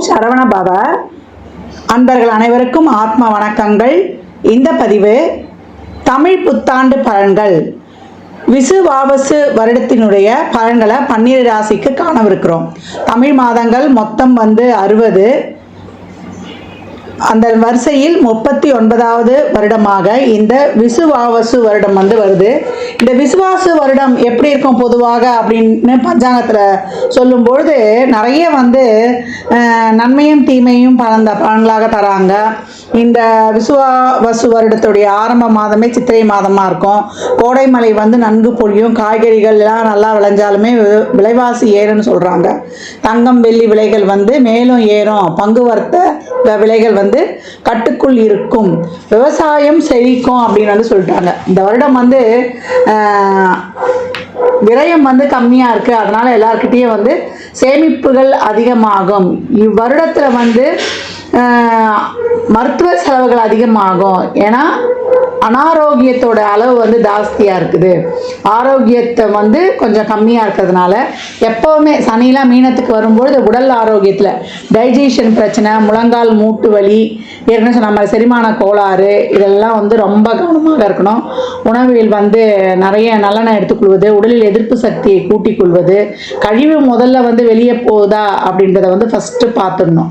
ஓம் சரவண பவ. அன்பர்கள் அனைவருக்கும் ஆத்ம வணக்கங்கள். இந்த பதிவு தமிழ் புத்தாண்டு பலன்கள். விசுவாவசு வருடத்தினுடைய பலன்களை பன்னிரு ராசிக்கு காணவிருக்கிறோம். தமிழ் மாதங்கள் மொத்தம் வந்து அறுபது அந்த வரிசையில் முப்பத்தி ஒன்பதாவது வருடமாக இந்த விசுவாவசு வருடம் வந்து வருது. இந்த விசுவாசு வருடம் எப்படி இருக்கும் பொதுவாக அப்படின்னு பஞ்சாங்கத்தில் சொல்லும்பொழுது நிறைய வந்து நன்மையும் தீமையும் பலந்த பலன்களாக தராங்க. இந்த விசுவாவசு வருடத்துடைய ஆரம்ப மாதமே சித்திரை மாதமாக இருக்கும். கோடைமலை வந்து நன்கு பொழியும். காய்கறிகள் எல்லாம் நல்லா விளைஞ்சாலுமே விலைவாசி ஏறும்னு சொல்கிறாங்க தங்கம் வெள்ளி விலைகள் வந்து மேலும் ஏறும். பங்கு வர்த்த விலைகள் வந்து கட்டுக்குள் இருக்கும். விவசாயம் செழிக்கும் அப்படின்னு வந்து சொல்லிட்டாங்க. இந்த வருடம் வந்து ஆஹ், விரயம் வந்து கம்மியாக இருக்குது அதனால் எல்லாருக்கிட்டேயும் வந்து சேமிப்புகள் அதிகமாகும். இவ்வருடத்தில் வந்து மருத்துவ செலவுகள் அதிகமாகும். ஏன்னா அனாரோக்கியத்தோட அளவு வந்து ஜாஸ்தியாக இருக்குது. ஆரோக்கியத்தை வந்து கொஞ்சம் கம்மியாக இருக்கிறதுனால எப்போவுமே சனிலாம் மீனத்துக்கு வரும்பொழுது உடல் ஆரோக்கியத்தில் டைஜஷன் பிரச்சனை முழங்கால் மூட்டு வலி ஏற்கனவே சொன்ன மாதிரி செரிமான கோளாறு இதெல்லாம் வந்து ரொம்ப கவனமாக இருக்கணும். உணவில் வந்து நிறைய நல்லெண்ணெய் எடுத்துக்கொள்வது உடலில் எதிர்ப்பு சக்தியை கூட்டிக் கொள்வது கழிவு முதல்ல வந்து வெளியே போகுதா அப்படின்றத வந்து ஃபஸ்ட்டு பார்த்துடணும்.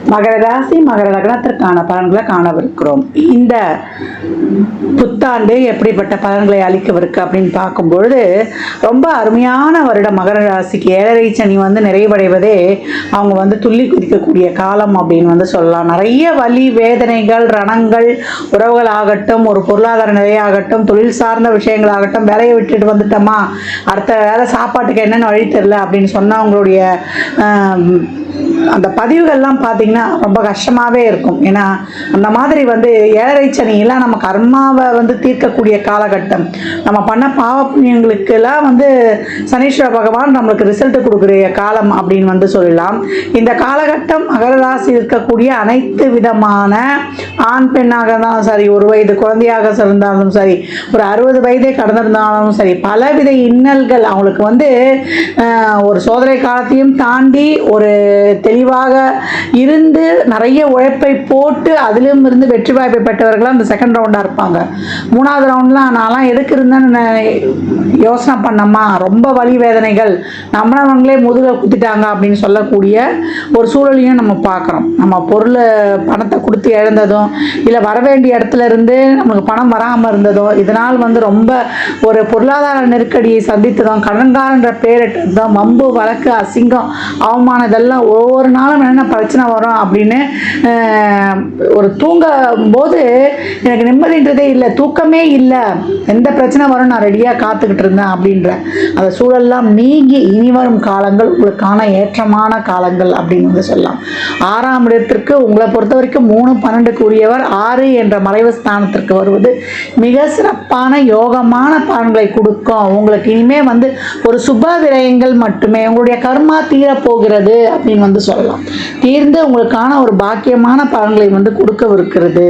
மகர ராசி மகர லக்னத்திற்கான பலன்களை காணவிருக்கிறோம். இந்த புத்தாண்டு எப்படிப்பட்ட பலன்களை அளிக்கவிருக்கு அப்படின்னு பார்க்கும்பொழுது ரொம்ப அருமையான வருடம். மகர ராசிக்கு ஏழரை சனி வந்து நிறைவடைவதே அவங்க வந்து துள்ளி குதிக்கக்கூடிய காலம் அப்படின்னு வந்து சொல்லலாம். நிறைய வலி வேதனைகள் ரணங்கள் உறவுகள் ஆகட்டும் ஒரு பொருளாதார நிலையாகட்டும் தொழில் சார்ந்த விஷயங்களாகட்டும் வேலையை விட்டுட்டு வந்துட்டோமா அடுத்த வேலை சாப்பாட்டுக்கு என்னென்ன வழி தெரில அப்படின்னு சொன்னவங்களுடைய அவங்களுடைய அந்த பதிவுகள்லாம் பார்த்தீங்கன்னா ரொம்ப கஷ்டமாகவே இருக்கும். ஏன்னா அந்த மாதிரி வந்து ஏழரை சனியெல்லாம் நம்ம கர்மாவை வந்து தீர்க்கக்கூடிய காலகட்டம். நம்ம பண்ண பாவ புண்ணியங்களுக்கெல்லாம் வந்து சனீஸ்வர பகவான் நம்மளுக்கு ரிசல்ட் கொடுக்குற காலம் அப்படின்னு வந்து சொல்லலாம். இந்த காலகட்டம் மகர ராசி இருக்கக்கூடிய அனைத்து விதமான ஆண் பெண்ணாக இருந்தாலும் சரி ஒரு வயது குழந்தையாக இருந்தாலும் சரி ஒரு அறுபது வயதே கடந்திருந்தாலும் சரி பலவித இன்னல்கள் அவங்களுக்கு வந்து ஆஹ், ஒரு சோதனை காலத்தையும் தாண்டி ஒரு தெளிவாக இருந்து இருந்து நிறைய உழைப்பை போட்டு அதிலும் இருந்து வெற்றி வாய்ப்பை பெற்றவர்கள் அந்த செகண்ட் ரவுண்டாக இருப்பாங்க. மூணாவது ரவுண்ட்லாம் நான்லாம் எதுக்கு இருந்தேன்னு நான் யோசனை பண்ணம்மா. ரொம்ப வலி வேதனைகள். நம்மளவங்களே முதுக குத்திட்டாங்க அப்படின்னு சொல்லக்கூடிய ஒரு சூழலையும் நம்ம பார்க்குறோம். நம்ம பொருளை பணத்தை கொடுத்து இழந்ததும் இல்லை வர வேண்டிய இடத்துல இருந்து நமக்கு பணம் வராமல் இருந்ததும் இதனால் வந்து ரொம்ப ஒரு பொருளாதார நெருக்கடியை சந்தித்ததும் கடன்காரன்ற பேரிட்டதும் வம்பு வழக்கு அசிங்கம் அவமானம் இதெல்லாம் ஒவ்வொரு நாளும் என்னென்ன பிரச்சனை வரும்? அப்படின்னு ஒரு தூங்கும் போது எனக்கு நிம்மதின்றதே இல்லை தூக்கமே இல்லை. எந்த பிரச்சனை வரும் நான் ரெடியாக காத்துக்கிட்டு இருந்தேன் அப்படின்ற. அந்த சூழல்லாம் நீங்கி இனி வரும் காலங்கள் உங்களுக்கான ஏற்றமான காலங்கள் அப்படின்னு வந்து சொல்லலாம். ஆறாம் இடத்திற்கு உங்களை பொறுத்த வரைக்கும் மூணு பன்னெண்டுக்கு உரியவர் ஆறு என்ற மறைவு ஸ்தானத்திற்கு வருவது மிக சிறப்பான யோகமான பலன்களை கொடுக்கும். உங்களுக்கு இனிமே வந்து ஒரு சுப விரயங்கள் மட்டுமே உங்களுடைய கர்மா தீரப்போகிறது அப்படின்னு வந்து சொல்லலாம். தீர்ந்து உங்களுக்கு உங்களுக்கான ஒரு பாக்கியமான பலன்களை வந்து கொடுக்கவிருக்கிறது.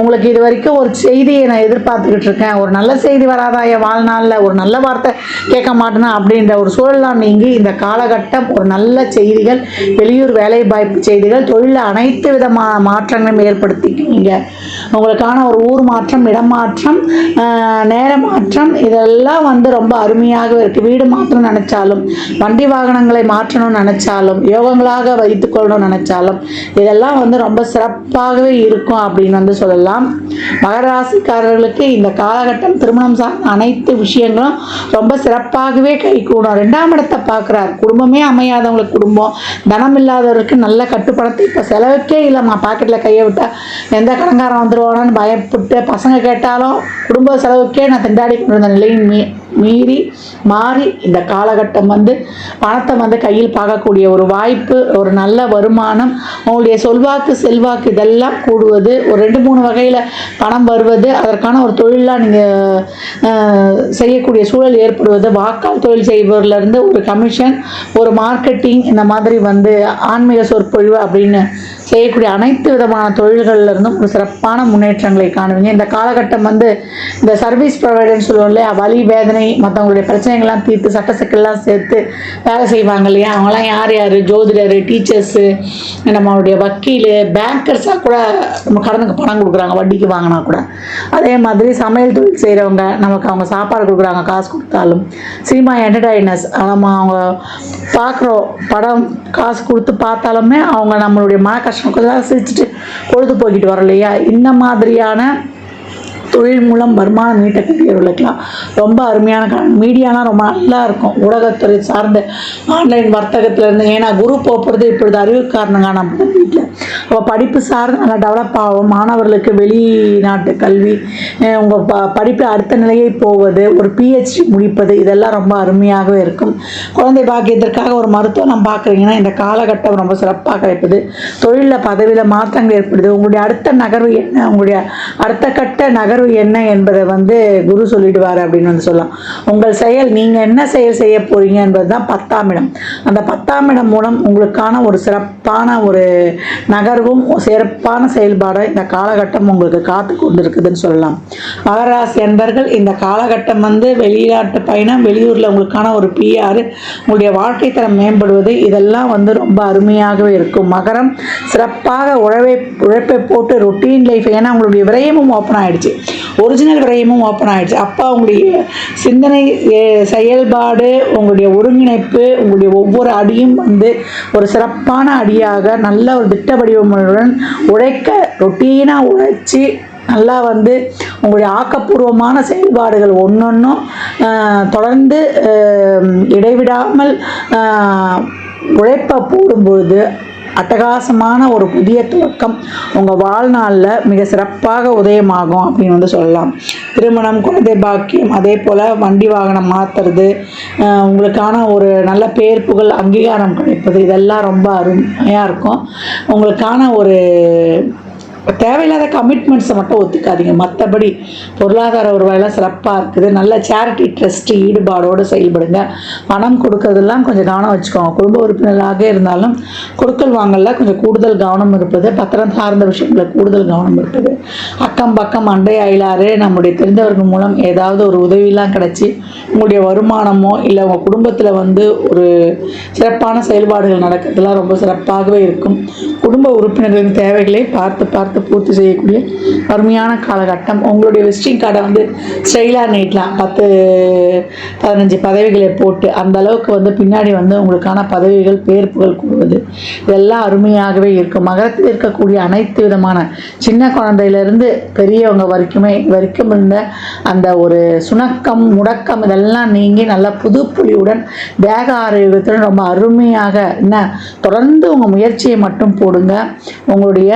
உங்களுக்கு இது வரைக்கும் ஒரு செய்தியை நான் எதிர்பார்த்துக்கிட்டு இருக்கேன். ஒரு நல்ல செய்தி வராதா? என் வாழ்நாளில் ஒரு நல்ல வார்த்தை கேட்க மாட்டேனா? அப்படின்ற ஒரு சூழலாம் நீங்கி இந்த காலகட்டம் ஒரு நல்ல செய்திகள் வெளியூர் வேலை வாய்ப்பு செய்திகள் தொழிலில் அனைத்து விதமான மாற்றங்களும் ஏற்படுத்திக்குவீங்க உங்களுக்கான ஒரு ஊர் மாற்றம் இடம் மாற்றம் நேர மாற்றம் இதெல்லாம் வந்து ரொம்ப அருமையாகவே இருக்குது வீடு மாற்றணும்னு நினச்சாலும் வண்டி வாகனங்களை மாற்றணும்னு நினச்சாலும் யோகங்களாக வைத்துக்கொள்ளணும்னு நினச்சாலும் இதெல்லாம் வந்து ரொம்ப சிறப்பாகவே இருக்கும் அப்படின்னு வந்து சொல்லலாம். மகர ராசிக்காரர்களுக்கு இந்த காலகட்டம் திருமணம் சார்ந்த அனைத்து விஷயங்களும் ரொம்ப சிறப்பாகவே கைகூடும். ரெண்டாம் இடத்தை பார்க்குறார். குடும்பமே அமையாதவங்களுக்கு குடும்பம். தனம் இல்லாதவருக்கு நல்ல கட்டுப்பணத்தை இப்போ செலவுக்கே இல்லை பாக்கெட்டில் கையை விட்டால் எந்த கடங்காரன் போனோன்னு பயப்பட்டு பசங்க கேட்டாலும் குடும்ப செலவுக்கே நான் திண்டாடி கொண்டு இருந்த நிலையின் மீ மீறி மாறி இந்த காலகட்டம் வந்து பணத்தை வந்து கையில் பார்க்கக்கூடிய ஒரு வாய்ப்பு ஒரு நல்ல வருமானம் அவங்களுடைய சொல்வாக்கு செல்வாக்கு இதெல்லாம் கூடுவது ஒரு ரெண்டு மூணு வகையில் பணம் வருவது அதற்கான ஒரு தொழிலாக நீங்கள் செய்யக்கூடிய சூழல் ஏற்படுவது வாக்கால் தொழில் செய்பவர்லேருந்து ஒரு கமிஷன் ஒரு மார்க்கெட்டிங் இந்த மாதிரி வந்து ஆன்மீக சொற்பொழிவு அப்படின்னு செய்யக்கூடிய அனைத்து விதமான தொழில்கள்ல இருந்தும் ஒரு சிறப்பான முன்னேற்றங்களை காணுவீங்க. இந்த காலகட்டம் வந்து இந்த சர்வீஸ் ப்ரொவைடர்னு சொல்லுவோம் இல்லையா? வலி வேதனை மற்றவங்களுடைய பிரச்சனைகள்லாம் தீர்த்து சட்ட சிக்கல்லாம் சேர்த்து வேலை செய்வாங்க இல்லையா? அவங்களாம் யார் யார்? ஜோதிடர் டீச்சர்ஸு நம்மளுடைய வக்கீல் பேங்கர்ஸாக கூட நம்ம கடனுக்கு பணம் கொடுக்குறாங்க. வட்டிக்கு வாங்கினா கூட. அதே மாதிரி சமையல் தொழில் செய்கிறவங்க நமக்கு அவங்க சாப்பாடு கொடுக்குறாங்க. காசு கொடுத்தாலும். சினிமா என்டர்டைனர்ஸ் நம்ம அவங்க பார்க்குறோம் படம் காசு கொடுத்து பார்த்தாலுமே அவங்க நம்மளுடைய மன கஷ்டம் கொஞ்சம் சிரிச்சுட்டு பொழுது போய்கிட்டு வரோம் இல்லையா இந்த மாதிரியான தொழில் மூலம் வருமானம் ஈட்டக்கூடியவர்களுக்கெல்லாம் ரொம்ப அருமையான காலம் மீடியாலாம் ரொம்ப நல்லா இருக்கும். ஊடகத்துறை சார்ந்த ஆன்லைன் வர்த்தகத்துல இருந்து. ஏன்னா குரு போகிறது இப்பொழுது அறிவு காரணங்க நம்ம வீட்டில். அப்போ படிப்பு சார்ந்து நல்லா டெவலப் ஆகும். மாணவர்களுக்கு வெளிநாட்டு கல்வி உங்கள் ப படிப்பு அடுத்த நிலையை போவது ஒரு பிஹெச்டி முடிப்பது இதெல்லாம் ரொம்ப அருமையாகவே இருக்கும். குழந்தை பாக்கியத்திற்காக ஒரு மருத்துவம் பார்க்குறீங்கன்னா இந்த காலகட்டம் ரொம்ப சிறப்பாக கிடைப்பது. தொழிலில் பதவியில் மாற்றங்கள் ஏற்படுது. உங்களுடைய அடுத்த நகர்வு என்ன? உங்களுடைய அடுத்த கட்ட நகர்வு என்ன என்பதை வந்து குரு சொல்லிடுவார் அப்படின்னு வந்து சொல்லலாம். உங்கள் செயல் நீங்கள் என்ன செயல் செய்ய போறீங்க என்பது தான் பத்தாம் இடம். அந்த பத்தாம் இடம் மூலம் உங்களுக்கான ஒரு சிறப்பான ஒரு நகர்வும் சிறப்பான செயல்பாடு இந்த காலகட்டம் உங்களுக்கு காத்து கொண்டு இருக்குதுன்னு சொல்லலாம். மகராசி என்பர்கள் இந்த காலகட்டம் வந்து வெளிநாட்டு பயணம் வெளியூரில் உங்களுக்கான ஒரு பிஆர் உங்களுடைய வாழ்க்கை தரம் மேம்படுவது இதெல்லாம் வந்து ரொம்ப அருமையாகவே இருக்கும். மகரம் சிறப்பாக உழவை உழைப்பை போட்டு ரொட்டீன் லைஃப் ஏன்னா உங்களுடைய விரயமும் ஓப்பன் ஆயிடுச்சு. ஒரிஜினல் விரயமும் ஓப்பன் ஆகிடுச்சு அப்போ உங்களுடைய சிந்தனை செயல்பாடு உங்களுடைய ஒருங்கிணைப்பு உங்களுடைய ஒவ்வொரு அடியும் வந்து ஒரு சிறப்பான அடியாக நல்ல ஒரு திட்ட வடிவமுடன் உழைக்க ரொட்டீனாக உழைச்சி நல்லா வந்து உங்களுடைய ஆக்கப்பூர்வமான செயல்பாடுகள் ஒன்றொன்றும் தொடர்ந்து இடைவிடாமல் உழைப்ப உழைப்பை போடும்பொழுது அட்டகாசமான ஒரு புதிய துவக்கம் உங்கள் வாழ்நாளில் மிக சிறப்பாக உதயமாகும் அப்படின்னு வந்து சொல்லலாம். திருமணம் குழந்தை பாக்கியம் அதே போல் வண்டி வாகனம் மாற்றுறது உங்களுக்கான ஒரு நல்ல பேர் புகழ் அங்கீகாரம் கிடைப்பது இதெல்லாம் ரொம்ப அருமையாக இருக்கும். உங்களுக்கான ஒரு தேவையில்லாத கமிட்மெண்ட்ஸை மட்டும் ஒத்துக்காதீங்க. மற்றபடி பொருளாதார வருவாயெல்லாம் சிறப்பாக இருக்குது. நல்ல சேரிட்டி ட்ரஸ்ட்டு ஈடுபாடோடு செயல்படுங்க. பணம் கொடுக்கறதெல்லாம் கொஞ்சம் கவனம் வச்சுக்கோங்க. குடும்ப உறுப்பினர்களாக இருந்தாலும் கொடுக்கல் வாங்கல கொஞ்சம் கூடுதல் கவனம் இருப்பது பத்திரம் சார்ந்த விஷயங்களில் கூடுதல் கவனம் இருப்பது. அக்கம் பக்கம் அண்டை அயலாறு நம்முடைய தெரிந்தவர்கள் மூலம் ஏதாவது ஒரு உதவியெல்லாம் கிடச்சி உங்களுடைய வருமானமோ இல்லை உங்கள் குடும்பத்தில் வந்து ஒரு சிறப்பான செயல்பாடுகள் நடக்கிறதுலாம் ரொம்ப சிறப்பாகவே இருக்கும். குடும்ப உறுப்பினர்களின் தேவைகளை பார்த்து பார்த்து பூர்த்தி செய்யக்கூடிய அருமையான காலகட்டம். உங்களுடைய விசிட்டிங் கார்டை வந்து ஸ்டைலாக நீட்டலாம். பத்து பதினஞ்சு பதவிகளை போட்டு அந்த அளவுக்கு வந்து பின்னாடி வந்து உங்களுக்கான பதவிகள் பேர் புகழ் கூடுவது. இதெல்லாம் அருமையாகவே இருக்கும். மகரத்தில் இருக்கக்கூடிய அனைத்து விதமான சின்ன குழந்தையிலேருந்து பெரியவங்க வரைக்குமே வரைக்கும் இருந்த அந்த ஒரு சுணக்கம் முடக்கம் இதெல்லாம் நீங்கி நல்ல புது புலியுடன் தேக ஆரோக்கியத்துடன் ரொம்ப அருமையாக என்ன தொடர்ந்து உங்கள் முயற்சியை மட்டும் போடுங்க. உங்களுடைய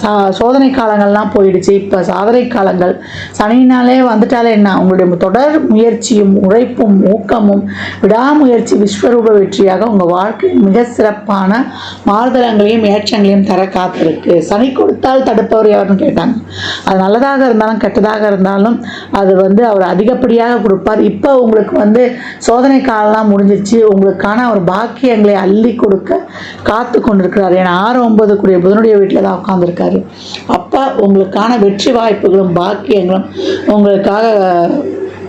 சா சோதனை காலங்கள்லாம் போயிடுச்சு. இப்போ சாதனை காலங்கள் சனினாலே வந்துட்டாலே என்ன? உங்களுடைய தொடர் முயற்சியும் உழைப்பும் ஊக்கமும் விடாமுயற்சி விஸ்வரூப வெற்றியாக உங்கள் வாழ்க்கையின் மிக சிறப்பான மாறுதலங்களையும் ஏற்றங்களையும் தர காத்திருக்கு. சனி கொடுத்தால் தடுப்பவர் யாருன்னு கேட்டாங்க. அது நல்லதாக இருந்தாலும் கெட்டதாக இருந்தாலும் அது வந்து அவர் அதிகப்படியாக கொடுப்பார். இப்போ உங்களுக்கு வந்து சோதனை காலம்லாம் முடிஞ்சிருச்சு. உங்களுக்கான ஒரு பாக்கியங்களை அள்ளி கொடுக்க காத்து கொண்டிருக்கிறார் ஏன்னா ஆறு ஒன்பது கூடிய புதனுடைய வீட்டில் தான் உட்காந்துருக்காரு அப்பா உங்களுக்கான வெற்றி வாய்ப்புகளும் பாக்கியங்களும் உங்களுக்காக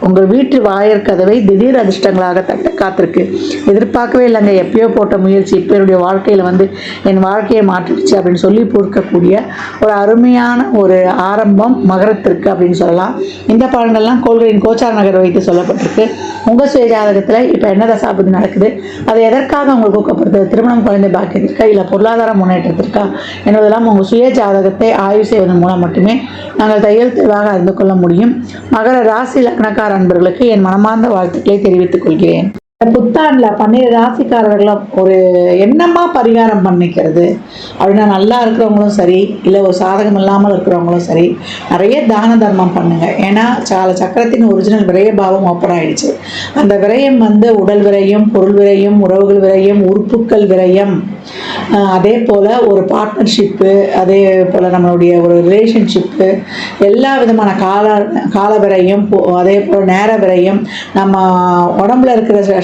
உங்கள் வீட்டு வாயர் கதவை திடீர் அதிர்ஷ்டங்களாக தட்ட காத்திருக்கு. எதிர்பார்க்கவே இல்லைங்க. எப்பயோ போட்ட முயற்சி இப்போ என்னுடைய வாழ்க்கையில் வந்து என் வாழ்க்கையை மாற்றிடுச்சு அப்படின்னு சொல்லி பொறுக்கக்கூடிய ஒரு அருமையான ஒரு ஆரம்பம் மகரத்திற்கு அப்படின்னு சொல்லலாம். இந்த பலன்கள்லாம் கோள்களின் கோச்சார் நகர் வைத்து சொல்லப்பட்டிருக்கு. உங்கள் சுய ஜாதகத்தில் இப்போ என்ன தசாபதி நடக்குது? அது எதற்காக உங்களுக்கு ஊக்கப்படுத்துது? திருமணம் குழந்தை பாக்கியத்திற்கா இல்லை பொருளாதார முன்னேற்றத்திற்கா என்பதெல்லாம் உங்கள் சுய ஜாதகத்தை ஆய்வு செய்வதன் மூலம் மட்டுமே நாங்கள் தையல் தெளிவாக அறிந்து கொள்ள முடியும். மகர ராசி லக்னக்கார அன்பர்களுக்கு என் மனமார்ந்த வாழ்த்துக்களை தெரிவித்துக் கொள்கிறேன். புத்தாண்டில் பன்னிரு ராசிக்காரர்களும் ஒரு என்னமா பரிகாரம் பண்ணிக்கிறது. அப்படின்னா நல்லா இருக்கிறவங்களும் சரி இல்லை ஒரு சாதகம் இல்லாமல் இருக்கிறவங்களும் சரி நிறைய தான தர்மம் பண்ணுங்கள் ஏன்னா சால சக்கரத்தின் ஒரிஜினல் விரைய பாவம் ஓப்பன் ஆயிடுச்சு. அந்த விரயம் வந்து உடல் விரயம் பொருள் விரயம் உறவுகள் விரயம் உறுப்புக்கள் விரயம். அதே போல் ஒரு பார்ட்னர்ஷிப்பு அதே போல் நம்மளுடைய ஒரு ரிலேஷன்ஷிப்பு எல்லா விதமான கால கால விரையும் போ- அதே போல் நேர விரையும் நம்ம உடம்புல இருக்கிற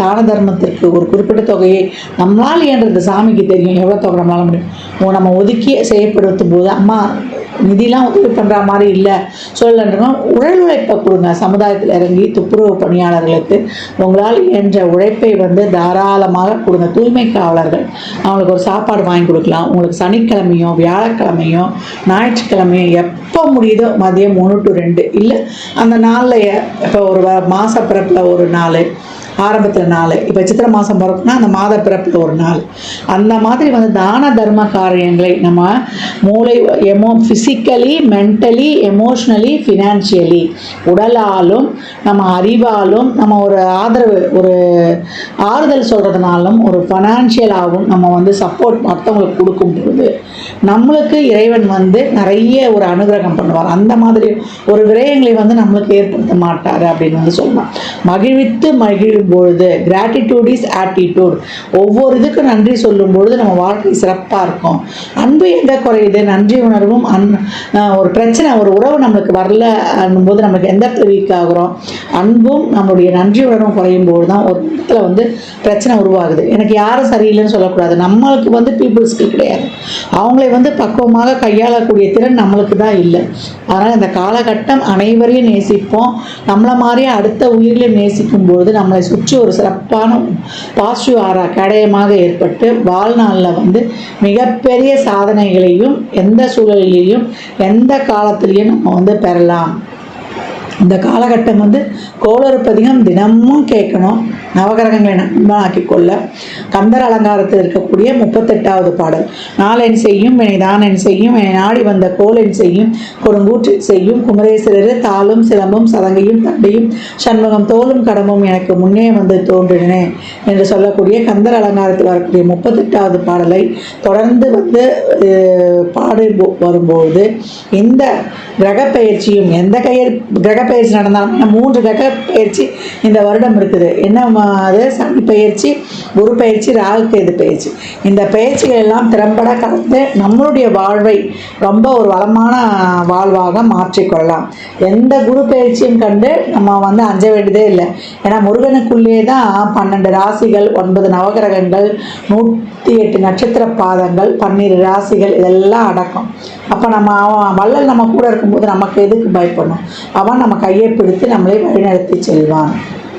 தான தர்மத்திற்கு ஒரு குறிப்பிட்ட தொகையை நம்மளால் இயன்றது சாமிக்கு தெரியும். எவ்வளோ தொகை நம்மளால முடியும்? நம்ம ஒதுக்கி செய்யப்படுத்தும் போது அம்மா நிதிலாம் உதவி பண்ணுற மாதிரி இல்லை. சொல்லன்றவங்க உடல் உழைப்பை கொடுங்க. சமுதாயத்தில் இறங்கி துப்புரவு பணியாளர்களுக்கு உங்களால் என்ற உழைப்பை வந்து தாராளமாக கொடுங்க. தூய்மை காவலர்கள் அவங்களுக்கு ஒரு சாப்பாடு வாங்கி கொடுக்கலாம். உங்களுக்கு சனிக்கிழமையும் வியாழக்கிழமையும் ஞாயிற்றுக்கிழமையும் எப்போ முடியுதோ மதியம் ஒன்று டு ரெண்டு. இல்லை அந்த நாளில் இப்போ ஒரு வ- பிறப்பில் ஒரு நாள் ஆரம்பத்தில் நாள். இப்போ சித்திரை மாதம் பிறப்புனா அந்த மாத பிறப்பில் ஒரு நாள். அந்த மாதிரி வந்து தான தர்ம காரியங்களை நம்ம மூளை emo physically mentally emotionally financially உடலாலும் நம்ம அறிவாலும் நம்ம ஒரு ஆதரவு ஒரு ஆறுதல் சொல்கிறதுனாலும் ஒரு ஃபினான்ஷியலாகவும் நம்ம வந்து சப்போர்ட் மற்றவங்களுக்கு கொடுக்கும் பொழுது நம்மளுக்கு இறைவன் வந்து நிறைய ஒரு அனுகிரகம் பண்ணுவார். அந்த மாதிரி ஒரு விரயங்களை வந்து நம்மளுக்கு ஏற்படுத்த மாட்டார் அப்படின்னு வந்து சொல்லலாம். மகிழ்வித்து மகிழ் பொழுது கிராட்டிடியூட் இஸ் ஆட்டிடியூட் ஒவ்வொரு இதுக்கும் நன்றி சொல்லும் பொழுது நம்ம வாழ்க்கை சிறப்பாக இருக்கும். அன்பு எங்கே குறையுது? நன்றி உணர்வும் அன் ஒரு பிரச்சனை ஒரு உறவு நம்மளுக்கு வரல போது நமக்கு எந்த இடத்துல வீக் ஆகுறோம்? அன்பும் நம்மளுடைய நன்றி உணர்வும் குறையும் போது தான் ஒரு இடத்துல வந்து பிரச்சனை உருவாகுது. எனக்கு யாரும் சரியில்லைன்னு சொல்லக்கூடாது. நம்மளுக்கு வந்து பீப்புள் ஸ்கில் கிடையாது. அவங்களை வந்து பக்குவமாக கையாளக்கூடிய திறன் நம்மளுக்கு தான் இல்லை. அதனால் இந்த காலகட்டம் அனைவரையும் நேசிப்போம். நம்மளை மாதிரியே அடுத்த உயிரிலையும் நேசிக்கும் பொழுது நம்மளை சுற்றி ஒரு சிறப்பான பாசிட்டிவ் ஆரா கடையமாக ஏற்பட்டு வாழ்நாளில் வந்து மிகப்பெரிய சாதனைகளையும் எந்த சூழலிலையும் எந்த காலத்திலையும் நம்ம வந்து பெறலாம். இந்த காலகட்டம் வந்து கோளறுப்பதிகம் தினமும் கேட்கணும். நவகிரகங்களை நண்பனாக்கி கொள்ள கந்தர் அலங்காரத்தில் இருக்கக்கூடிய முப்பத்தெட்டாவது பாடல். நாளென் செய்யும் வினை தானென் செய்யும் என்னை நாடி வந்த கோலென் செய்யும் கொடுங்கூற்றில் செய்யும் குமரேஸ்வரர் தாளும் சிலம்பும் சதங்கையும் தண்டையும் சண்முகம் தோலும் கடமும் எனக்கு முன்னே வந்து தோன்றினேன் என்று சொல்லக்கூடிய கந்தர் அலங்காரத்தில் வரக்கூடிய முப்பத்தெட்டாவது பாடலை தொடர்ந்து வந்து பாடு பாடி போ- வரும்போது இந்த கிரக பயிற்சியும் எந்த கையர் கிரக பயிற்சி நடந்தாலும் மூன்று கிரக பயிற்சி இந்த வருடம் இருக்குது. என்ன அது சனி பயிற்சி குரு பயிற்சி ராகு கேது பயிற்சி. இந்த பயிற்சிகள் எல்லாம் திறம்பட கலந்து நம்மளுடைய வாழ்வை ரொம்ப ஒரு வளமான வாழ்வாக மாற்றிக்கொள்ளலாம் எந்த குரு பயிற்சியும் கண்டு நம்ம வந்து அஞ்ச வேண்டியதே இல்லை. ஏன்னா முருகனுக்குள்ளே தான் பன்னெண்டு ராசிகள் ஒன்பது நவகிரகங்கள் நூற்றி எட்டு நட்சத்திர பாதங்கள் பன்னிரு ராசிகள் இதெல்லாம் அடக்கம். அப்போ நம்ம அவன் வள்ளல் நம்ம கூட இருக்கும்போது நமக்கு எதுக்கு பயப்படணும்? அவன் நம்ம கையை பிடித்து நம்மளை வழிநடத்தி செல்வான்.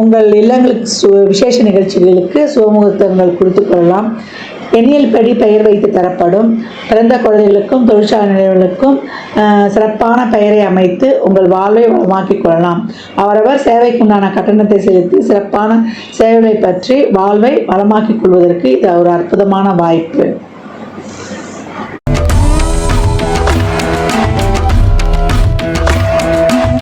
உங்கள் இல்லங்களுக்கு சு விசேஷ நிகழ்ச்சிகளுக்கு சுகமுகூர்த்தங்கள் கொடுத்து கொள்ளலாம். எண்ணியல் படி பெயர் வைத்து தரப்படும். பிறந்த குழந்தைகளுக்கும் தொழிற்சாலை நிலையங்களுக்கும் சிறப்பான பெயரை அமைத்து உங்கள் வாழ்வை வளமாக்கிக் கொள்ளலாம். அவரவர் சேவைக்குண்டான கட்டணத்தை செலுத்தி சிறப்பான சேவைகளை பற்றி வாழ்வை வளமாக்கிக் கொள்வதற்கு இது ஒரு அற்புதமான வாய்ப்பு.